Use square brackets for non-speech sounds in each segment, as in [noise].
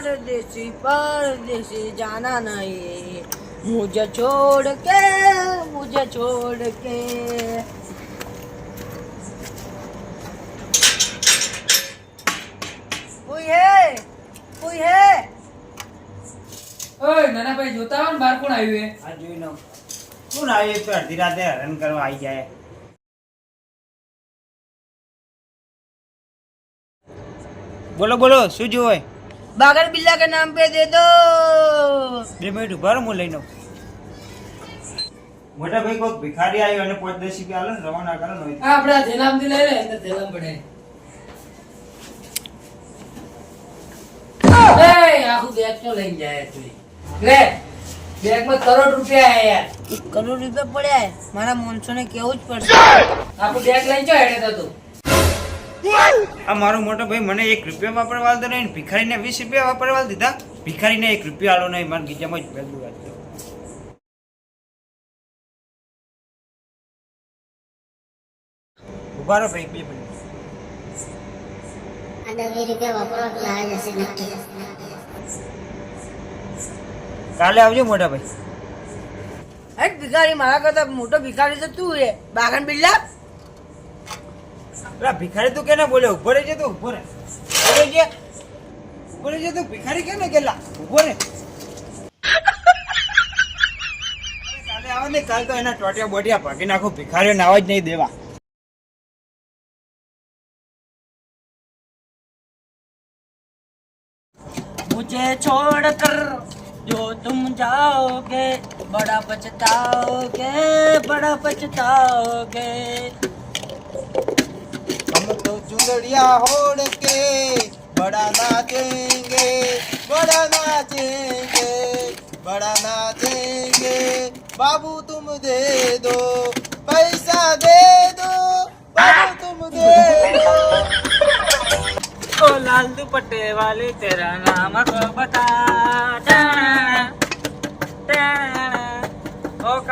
परदेसी परदेसी जाना नहीं मुझे छोड़ के मुझे छोड़ के कोई है कोई है ઓય નાના ભાઈ જોતા આવો ને બાર કોણ આવ્યું હે આ જોઈ લો કોણ આવ્યું તો અડધી રાતે હરણ કરવા આવી જાય બોલો બોલો શું જોવે बागर बिल्ला के नाम पे दे दो બે મિનિટ ઉભા રહો હું લઈને આવું. મોટા ભાઈ કોઈક ભિખારી આવ્યો અને પાંચ દસ રૂપિયા આલો ને રવાના કરો ને આ આપડા થેલામ થી લઈ લે અંદર થેલામ પડે એ આખું બેગ તો લઈને જાય તું લે બેગ માં કરોડ રૂપિયા હે યાર કરોડ રૂપિયા પડ્યા હે મારા માણસો ને કેવું જ પડશે આખું બેગ લઈને જો હેડે તો તું આ મારો મોટો ભાઈ મને એક રૂપિયા વાપરવા દો નહીં ભિખારીને વીસ રૂપિયા વાપરવા દીધા. ભિખારીને એક રૂપિયા આલો નહીં મારા ગીજામાં જ ભેગું વાત ઊભા ભાઈ બે મિનિટ. અને એ રીતે વાપરવા લાવે જશે નક્કી. કાલે આવજો મોટા ભાઈ. હેટ ભિખારી મારા કરતા મોટો ભિખારી તો તું રે બાગન બિલ્લા? પેલા ભિખારી તું કેને બોલે ઉભો રહેજે તું ઉભો રહે ઉભો રહેજે ઉભો રહેજે તું ભિખારી કેને કેલા ઉભો રહે કાલે આવે ને કાલ તો એના ટોટિયા બોટિયા ભાગી નાખો ભિખારીઓ નાવા જ નહીં દેવા मुझे छोड़कर जो तुम जाओगे बड़ा पछताओगे बड़ा पछताओगे हम तो चुंदड़िया होड़ के बड़ा नाचेंगे बड़ा नाचेंगे बड़ा नाचेंगे बाबू तुम दे दो पैसा दे दो बाबू तुम दे दो ओ लाल दुपट्टे वाले तेरा नाम को बता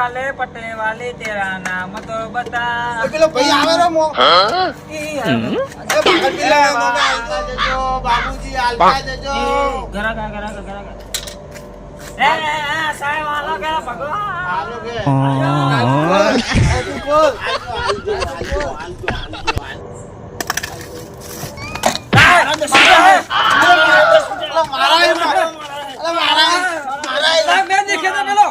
વાલે પટલે વાલે તેરા નામ તો બતા પેલો ભાઈ આવે રો મો બાબુજી આલતા જજો ઘરા ઘરા ઘરા ઘરા એ સાહેબ આલો કે ભગવાન આલો કે બોલ આલો આલો આલો આલો મારા તો પેલો?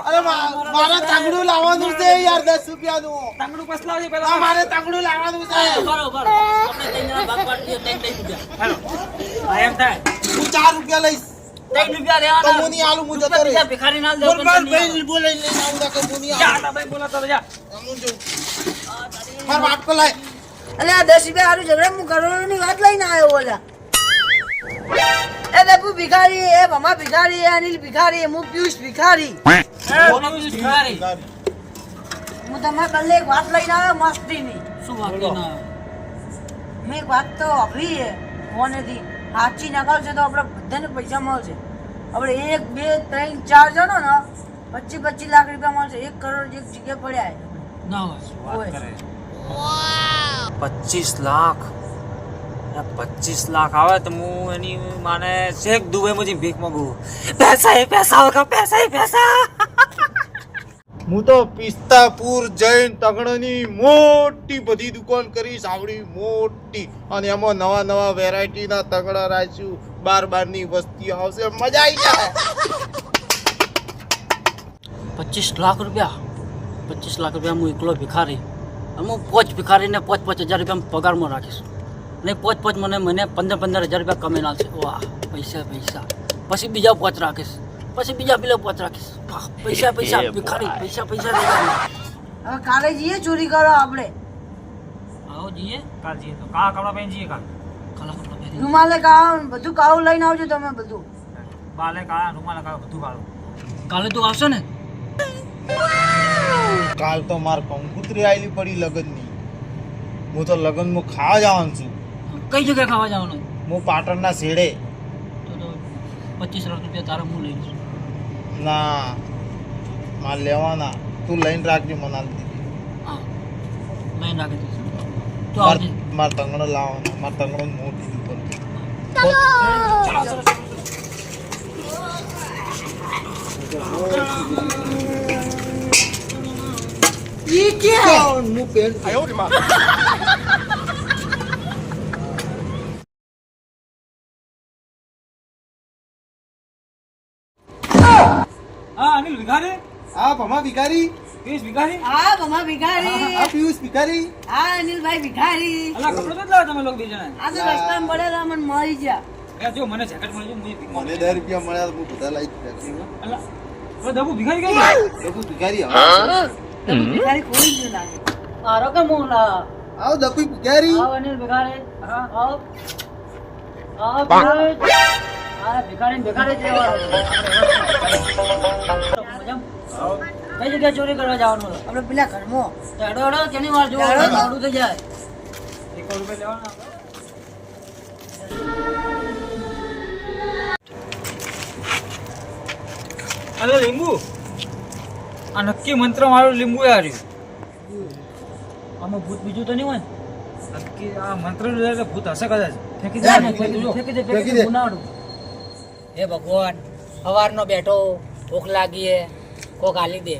મારે તાંગડું લાવવાનું છે યાર દસ રૂપિયાનું. તાંગડું કસ લાવજે પેલા. મારે તાંગડું લાવવાનું છે. હાલો. આ એમ થાય. હું ચાર રૂપિયા લઈશ. ત્રણ રૂપિયા તો દેવાના હું નહીં આલું હું જતો રહીશ. ભિખારી ના બોલ બોલ ભાઈ બોલે લઈને આવું કે હું જા તા ભાઈ બોલા જા. હું જઉં. માર કો લાય. રૂપિયા હારું ઝઘડા હું કરોડની વાત લઈને આવ્યો બોલા. એ દપુ ભિખારી એ મમા ભિખારી એ અનિલ ભિખારી હું પિયુષ ભિખારી. ભિખારી? હું તમારે કલ્લે એક વાત લઈને આવ્યો મસ્તીની શું વાત લઈને મેં એક વાત તો વાપરી છે ફોનેથી. સાચી નકલ છે તો આપણે બધાને પૈસા મળશે. આપણે એક બે ત્રણ ચાર જણો ને પચીસ પચીસ લાખ રૂપિયા મળશે. એક કરોડ એક જગ્યા પડ્યા છે. પચીસ લાખ? પચીસ લાખ આવે તો હું એની માને શેખ દુબઈ મુझे ભીખ માંગુ. પૈસા એ પૈસા હોગા પૈસા એ પૈસા. હું તો પિસ્તાપુર જૈન તગણની મોટી બધી દુકાન કરીશ આવડી મોટી. અને એમાં નવા નવા વેરાયટીના તગડા રાખ્યું. બાર બારની વસ્તી આવશે મજા આવી જાય. પચીસ લાખ રૂપિયા. પચીસ લાખ રૂપિયા હું એકલો ભિખારી. હું પોચ ભિખારીને પોચ પોચ હજાર રૂપિયા પગારમાં રાખીશ. ને પોચ પોચ મને મને પંદર પંદર હજાર રૂપિયા કમાઈને આવશે વાહ પૈસા પૈસા. પછી બીજા પોચ રાખીશ. પછી બીજા પેલા પોચ રાખીશ. વાહ, પૈસા પૈસા ભિખારી પૈસા પૈસા. હવે કાલે જઈએ ચોરી કરો આપણે? આવો જઈએ. કાલ જઈએ તો. કા કપડા પહેરી જઈએ કાલ. કાલા રૂમાલે કાવ બધું કાવું લઈને આવજો તમે બધું. બાલે કાળા રૂમાલ કાળા બધું કાળું. કાલે તું આવશો ને? કાલ તો માર કંકુતરી આવેલી પડી લગનની. હું તો લગનમાં ખાવા જવાનું છું. કઈ જગ્યાએ ખાવા જવાનું? હું પાટણના શેડે. તો તો પચીસ લાખ રૂપિયા તારા હું લઈશ. ના મારે લેવાના. તું લઈને રાખજે મને હા રાખી દઈશ તો આવજે. મારે તંગણો લાવવાનો મારે તંગડો મોં દીધું પણ. ચલો. ચલો ચલો ચલો ભિખારી? આ ભમા ભિખારી? પિયુષ ભિખારી? આ ભમા ભિખારી. આ પિયુષ ભિખારી? આ અનિલભાઈ ભિખારી. અલા કપડો તો જ લાવો તમે લોકો બે જણા આ તો રસ્તામાં પડેલા મને મળી ગયા. એ જો મને જેકેટ મળી ગયું. મને દસ રૂપિયા મળ્યા હું બધા લાવી અલા ઓ દબુ ભિખારી કઈ? દબુ ભિખારી હા? ભિખારી કોઈ જ લાગે? મારો કે મોલા આવ આવો દબુ ભિખારી. આવ અનિલ ભિખારી. હા. આવ. આવ ભિખારી. આ ભિખારી ભિખારી જ. મજામાં? કઈ જગ્યાએ ચોરી કરવા જવાનું હતું? આપણે પેલા ઘરમાં. હેડો હેડો કેની વાર જોવો? મોડું થઈ જાય. એક રૂપિયા લેવાના અરે લીંબુ. આ નક્કી મંત્ર મારું લીંબુ એ હાર્યું. આમાં ભૂત બીજું તો નહીં હોય નક્કી આ મંત્ર ભૂત હશે કદાચ. ફેંકી દે ફેંકી દે, ફેંકી દે. હે ભગવાન સવારનો બેઠો ભૂખ લાગી હે કોક આલી દે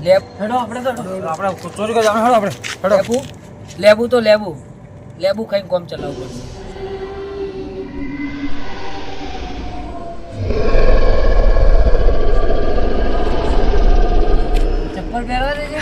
લેબ હેડો આપણે તો આપણે ચોરી કરવા જવાનું હેડો આપણે હેડો લેબુ લેબુ તો લેબુ લેબુ ખાઈને કોમ ચલાવવું પડશે ચપ્પલ પહેરવા દેજે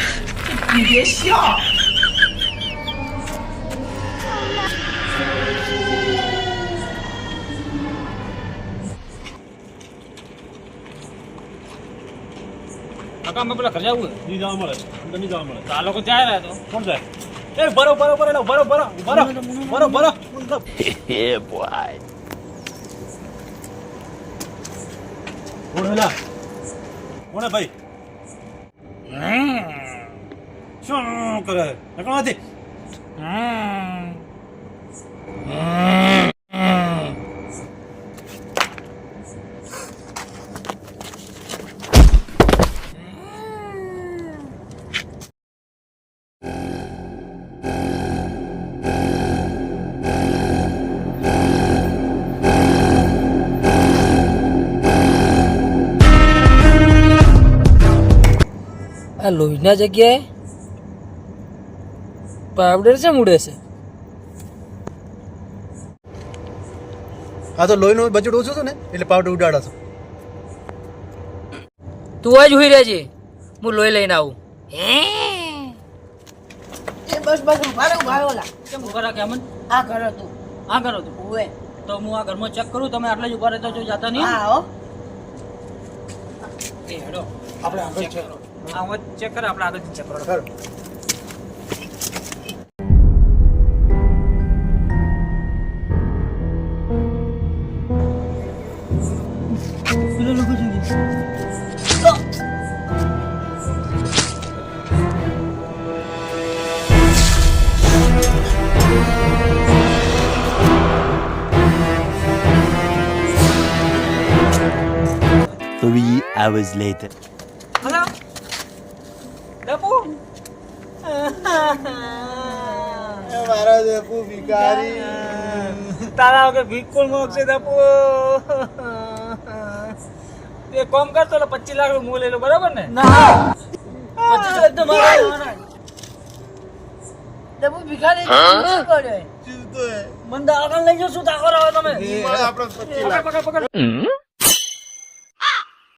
કાકા અમે પેલા ઘર જવું નહીં જવા મળે નહીં જવા મળે તો આ લોકો જાય રહ્યા તો. કોણ જાય? એ ભરો ભરો ભરો એટલે ભરો ભરો ભરો [laughs] એ બરો કોણ હેલા? કોણ ભાઈ? શું કરે? નકળવાથી આ લોહીના જગ્યાએ પાવડર છે ઉડે છે? હા તો લોહીનું બજેટ ઓછું હતું ને એટલે પાવડર ઉડાડો છો તું જ હુઈ રહેજે હું લોહી લઈને આવું. એ બસ બસ ઊભા રહો ઊભા રહો લા. કેમ ઊભા રાખ્યા અમન? આ ઘર હતું આ કરો તું? ઓએ તો હું આ ઘરમાં ચેક કરું તમે આટલા જ ઊભા રહેતા છો જાતા નહીં? હા હો. એ હેડો. આપણે આગળ ચેક આ હું ચેક કરે આપણે આગળ ચેક કરો જોઈએ Three hours later. હલો ડપુ દબુ ભિખારી. તારા વગર કોણ મોકશે ડપુ એ કોમ કરતો એટલે પચીસ લાખ રૂપિયા હું લઈ લો બરાબર ને? પચીસ લાખ તો મારા લેવાના. ભિખારી શું હે. મને દવાખાને લઈ જાઓ શું તાકો રહો તમે. પકડ પકડ